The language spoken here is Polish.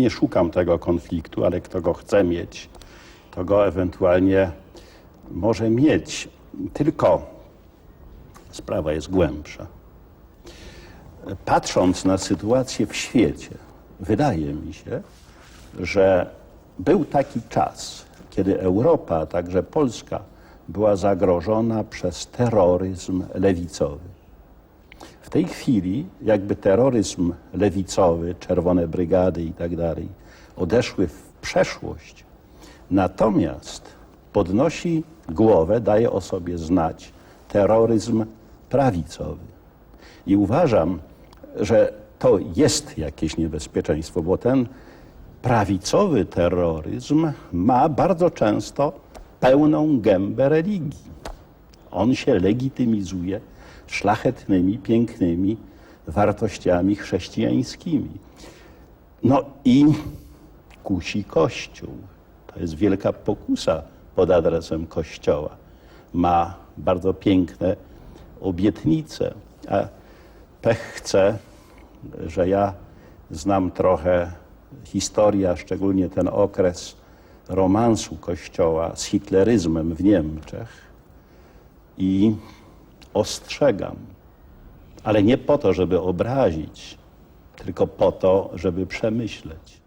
nie szukam tego konfliktu, ale kto go chce mieć, to go ewentualnie może mieć. Tylko sprawa jest głębsza. Patrząc na sytuację w świecie, wydaje mi się, że był taki czas, kiedy Europa, a także Polska, była zagrożona przez terroryzm lewicowy. W tej chwili jakby terroryzm lewicowy, czerwone brygady i tak dalej, odeszły w przeszłość. Natomiast podnosi głowę, daje o sobie znać terroryzm prawicowy. I uważam, że to jest jakieś niebezpieczeństwo, bo ten prawicowy terroryzm ma bardzo często pełną gębę religii. On się legitymizuje szlachetnymi, pięknymi wartościami chrześcijańskimi. No i kusi Kościół. To jest wielka pokusa pod adresem Kościoła. Ma bardzo piękne obietnice, a pech chce, że ja znam trochę historię, a szczególnie ten okres romansu Kościoła z hitleryzmem w Niemczech i ostrzegam, ale nie po to, żeby obrazić, tylko po to, żeby przemyśleć.